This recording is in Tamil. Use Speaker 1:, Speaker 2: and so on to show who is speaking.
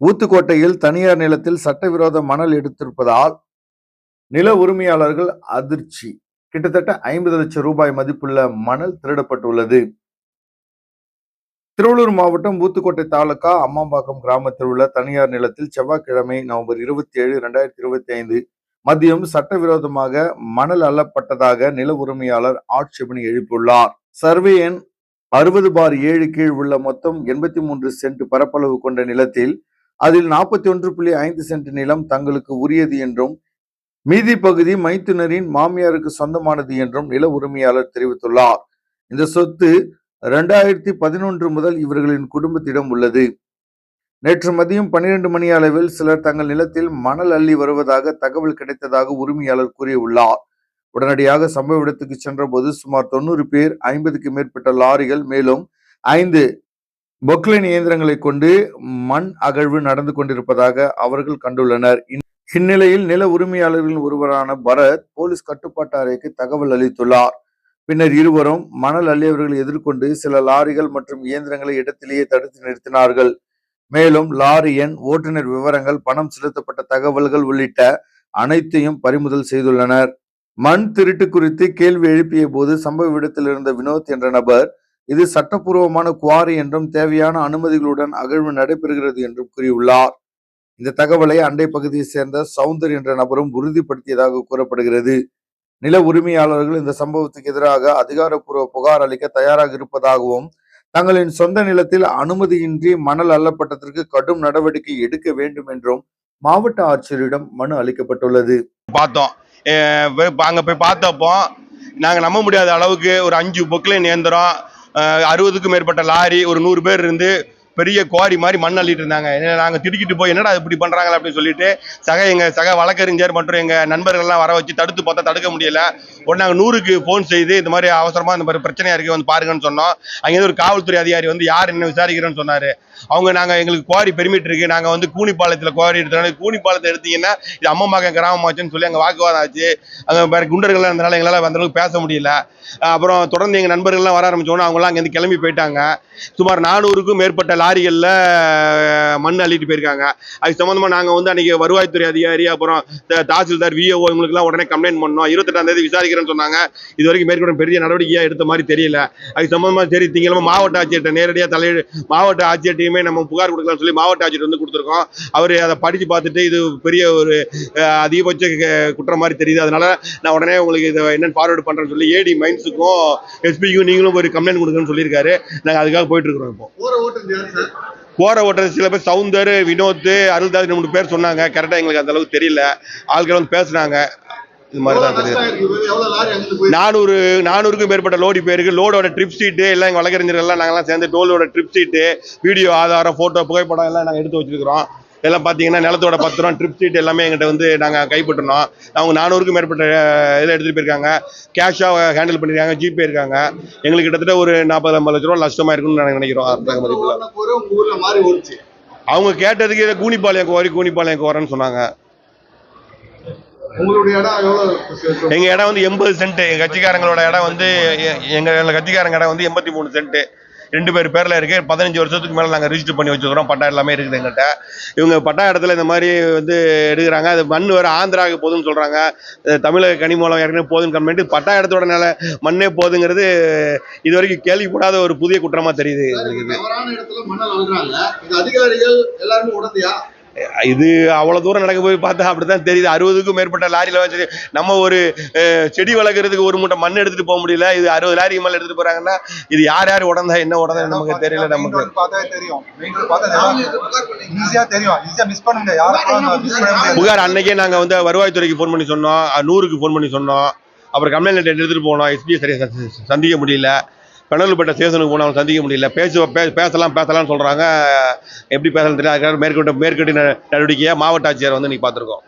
Speaker 1: ஊத்துக்கோட்டையில் தனியார் நிலத்தில் சட்டவிரோத மணல் எடுத்திருப்பதால் நில உரிமையாளர்கள் அதிர்ச்சி. கிட்டத்தட்ட ஐம்பது லட்சம் ரூபாய் மதிப்புள்ள மணல் திருடப்பட்டுள்ளது. திருவள்ளூர் மாவட்டம் ஊத்துக்கோட்டை தாலுகா அம்மாம்பாக்கம் கிராமத்தில் உள்ள தனியார் நிலத்தில் செவ்வாய்க்கிழமை நவம்பர் இருபத்தி ஏழு இரண்டாயிரத்தி இருபத்தி ஐந்து மதியம் சட்டவிரோதமாக மணல் அள்ளப்பட்டதாக நில உரிமையாளர் ஆட்சேபனை எழுப்பியுள்ளார். சர்வே எண் அறுபது பார் ஏழு கீழ் உள்ள மொத்தம் எண்பத்தி மூன்று சென்ட் பரப்பளவு கொண்ட நிலத்தில் அதில் நாற்பத்தி ஒன்று புள்ளி ஐந்து சென்ட் நிலம் தங்களுக்கு உரியது என்றும் மீதி பகுதி மைத்துனரின் மாமியாருக்கு சொந்தமானது என்றும் நில உரிமையாளர் தெரிவித்துள்ளார். இந்த சொத்து இரண்டாயிரத்தி பதினொன்று முதல் இவர்களின் குடும்பத்திடம் உள்ளது. நேற்று மதியம் பன்னிரண்டு மணி அளவில் சிலர் தங்கள் நிலத்தில் மணல் அள்ளி வருவதாக தகவல் கிடைத்ததாக உரிமையாளர் கூறியுள்ளார். உடனடியாக சம்பவ இடத்துக்கு சென்றபோது சுமார் தொண்ணூறு பேர் ஐம்பதுக்கு மேற்பட்ட லாரிகள் மேலும் ஐந்து பொக்லைன் இயந்திரங்களை கொண்டு மண் அகழ்வு நடந்து கொண்டிருப்பதாக அவர்கள் கண்டுள்ளனர். இந்நிலையில் நில உரிமையாளர்களின் ஒருவரான பரத் போலீஸ் கட்டுப்பாட்டு அறைக்கு தகவல் அளித்துள்ளார். பின்னர் இருவரும் மணல் அள்ளியவர்களை எதிர்கொண்டு சில லாரிகள் மற்றும் இயந்திரங்களை இடத்திலேயே தடுத்து நிறுத்தினார்கள். மேலும் லாரி எண் ஓட்டுநர் விவரங்கள் பணம் செலுத்தப்பட்ட தகவல்கள் உள்ளிட்ட அனைத்தையும் பறிமுதல் செய்துள்ளனர். மண் திருட்டு குறித்து கேள்வி எழுப்பிய போது சம்பவ இடத்தில் இருந்த வினோத் என்ற நபர் இது சட்டப்பூர்வமான குவாரி என்றும் தேவையான அனுமதிகளுடன் அகழ்வு நடைபெறுகிறது என்றும் கூறியுள்ளார். இந்த தகவலை அண்டை பகுதியைச் சேர்ந்த சவுந்தர் என்ற நபரும் உறுதிப்படுத்தியதாக கூறப்படுகிறது. நில உரிமையாளர்கள் இந்த சம்பவத்துக்கு எதிராக அதிகாரப்பூர்வ புகார் அளிக்க தயாராக இருப்பதாகவும் தங்களின் சொந்த நிலத்தில் அனுமதியின்றி மணல் அள்ளப்பட்டதற்கு கடும் நடவடிக்கை எடுக்க வேண்டும் என்றும் மாவட்ட ஆட்சியரிடம் மனு அளிக்கப்பட்டுள்ளது.
Speaker 2: பார்த்தோம். அங்க போய் பார்த்தப்போ நாங்க நம்ப முடியாத அளவுக்கு ஒரு அஞ்சு பொக்லைன் இயந்திரம் அறுபதுக்கும் மேற்பட்ட லாரி ஒரு நூறு பேர் இருந்து பெரிய குவாரி மாதிரி மண் அள்ளிட்டு இருந்தாங்க. என்ன நாங்க திடுக்கிட்டு போய் என்னடா இப்படி பண்றாங்களா? அப்படின்னு சொல்லிட்டு சக எங்க சக வழக்கறிஞர் மற்றும் எங்க நண்பர்கள்லாம் வர வச்சு தடுத்து பார்த்தா தடுக்க முடியல. உடனே நாங்க நூறுக்கு ஃபோன் செய்து இந்த மாதிரி அவசரமா இந்த மாதிரி பிரச்சனையா இருக்கு வந்து பாருங்கன்னு சொன்னோம். அங்கேருந்து ஒரு காவல்துறை அதிகாரி வந்து யார் என்ன விசாரிக்கிறேன்னு சொன்னாரு? அவங்க நாங்க எங்களுக்கு குவாரி பெருமிட் இருக்கு. நாங்க வந்து கூனிப்பாளையத்துல குவாரி எடுத்தோம் கூனிப்பாளையத்தை எடுத்தீங்கன்னா இது அம்மா மகன் கிராமம் கிராமமாச்சுன்னு சொல்லி அங்க வாக்குவாதம் ஆச்சு. அங்க வேற குண்டர்கள் இருந்தனால எங்களால அந்த அளவுக்கு பேச முடியல. அப்புறம் தொடர்ந்து எங்க நண்பர்கள்லாம் வர ஆரம்பிச்சோன்னா அவங்களாம் அங்கேருந்து கிளம்பி போயிட்டாங்க. சுமார் நானூறுக்கும் மேற்பட்ட லாரிகளில் மண் அள்ளிட்டு போயிருக்காங்க. அது சம்மந்தமாக நாங்கள் வந்து அன்னைக்கு வருவாய்த்துறை அதிகாரி அப்புறம் தாசில்தார் விஓ இவங்களுக்குலாம் உடனே கம்ப்ளைண்ட் பண்ணோம். இருபத்தெட்டாம் தேதி சொன்னாங்க. இது வரைக்கும் மேற்கொண்டு பெரிய நடவடிக்கையா எடுத்த மாதிரி தெரியல. அது சம்பந்தமா சரி திங்கக்கிழமை மாவட்ட ஆட்சியர்கிட்ட நேரடியாக தலையீடு மாவட்ட ஆட்சியர்ட்டையுமே நம்ம புகார் கொடுக்கலாம்னு சொல்லி மாவட்ட ஆட்சியர் வந்து கொடுத்துருக்கோம். அவர் அதை படிச்சு பார்த்துட்டு இது பெரிய ஒரு அதிகபட்ச குற்றம் மாதிரி தெரியுது. அதனால நான் உடனே உங்களுக்கு இதை என்னன்னு ஃபார்வர்ட் பண்றேன்னு சொல்லி ஏடி மைன்ஸுக்கும் எஸ்பிக்கும் நீங்களும் ஒரு கம்ப்ளைண்ட் கொடுக்கணும்னு சொல்லியிருக்காரு. நாங்கள் அதுக்காக போயிட்டு இருக்கிறோம் இப்போ.
Speaker 3: போற ஓட்டுறது
Speaker 2: சில பேர் சவுந்தர் வினோத் அருள்தாஸ் மூணு பேர் சொன்னாங்க. கரெக்டாக எங்களுக்கு அந்த அளவுக்கு தெரியல. ஆட்கள் வந்து பேசுனாங்க. இது மாதிரி தான் தெரியுது. நானூறு நானூறுக்கும் மேற்பட்ட லோடி பேருக்கு லோடோட ட்ரிப் சீட்டு எல்லாம் எங்கள் வழக்கறிஞர்கள்லாம் நாங்கள்லாம் சேர்ந்து டோலோட ட்ரிப் சீட்டு வீடியோ ஆதாரம் ஃபோட்டோ புகைப்படம் எல்லாம் நாங்கள் எடுத்து வச்சிருக்கிறோம். இதெல்லாம் பார்த்தீங்கன்னா நிலத்தோட பத்திரம் ட்ரிப் சீட் எல்லாமே எங்கிட்ட வந்து நாங்கள் கைப்பற்றினோம். அவங்க நானூறுக்கும் மேற்பட்ட இதில் எடுத்துகிட்டு போயிருக்காங்க. கேஷாக ஹேண்டில் பண்ணியிருக்காங்க ஜிபே இருக்காங்க. எங்களுக்கு கிட்டத்தட்ட ஒரு நாற்பது ஐம்பது லட்ச ரூபா நஷ்டமாக இருக்குன்னு நாங்கள் நினைக்கிறோம். அந்த மதிப்பில் அவங்க கேட்டதுக்கு இதை கூனிப்பாளையம் கோரி கூனிப்பாளையம் கோரன்னு சொன்னாங்க. எங்க இடம் வந்து எண்பது சென்ட். எங்க கட்சிக்காரங்களோட இடம் வந்து எங்க கட்சிக்காரங்க இடம் வந்து எண்பத்தி மூணு சென்ட். ரெண்டு பேர் பேர்ல இருக்கு. பதினஞ்சு வருஷத்துக்கு மேல நாங்க ரிஜிஸ்டர் பண்ணி வச்சுக்கிறோம் பட்டா எல்லாமே இருக்குது எங்கிட்ட இவங்க பட்டா இடத்துல இந்த மாதிரி வந்து எடுக்கிறாங்க. அது மண் வேற ஆந்திராவுக்கு போதுன்னு சொல்றாங்க. தமிழக கனிமூலம் ஏற்கனவே போதுன்னு கம்ப்ளைண்ட் பட்டா இடத்தோட நில மண்ணே போதுங்கிறது இது வரைக்கும் கேள்விப்படாத ஒரு புதிய குற்றமா தெரியுது. எங்களுக்கு இது. அவ்வளவு தூரம் நடக்க போய் பார்த்தா அப்படித்தான் தெரியுது. அறுபதுக்கும் மேற்பட்ட லாரியில வச்சு நம்ம ஒரு அஹ், செடி வளர்க்கறதுக்கு ஒரு மூட்டை மண் எடுத்துட்டு போக முடியல. இது அறுபது லாரி மேல எடுத்துட்டு போறாங்கன்னா இது யார் யார் உடந்தா என்ன உடந்தா நமக்கு தெரியல நமக்கு.
Speaker 4: பார்த்தா தெரியும். தெரியும்.
Speaker 3: புகார் பண்ணீங்க
Speaker 4: ஈஸியா தெரியும். ஈஸியா மிஸ் பண்ண முடியாது யாரும் மிஸ் பண்ண முடியாது.
Speaker 2: புகார் அன்னைக்கே நாங்க வந்து வருவாய்த்துறைக்கு ஃபோன் பண்ணி சொன்னோம். நூறுக்கு ஃபோன் பண்ணி சொன்னோம். அப்புறம் கம்ப்ளைண்ட் லெட்டர் எடுத்துட்டு போனோம். எஸ்பியை சரியா ச- சந்திக்க முடியல. பெணல்பட்ட ஸ்டேஷனுக்கு போனோம் சந்திக்க முடியல. பேச பேசலாம் பேசலாம்னு சொல்றாங்க. எப்படி பேசலாம் தெரியாது. அதுக்காக மேற்கொண்ட மேற்கொண்டு நடவடிக்கையா மாவட்ட ஆட்சியர் வந்து நீ பார்த்துருக்கோம்.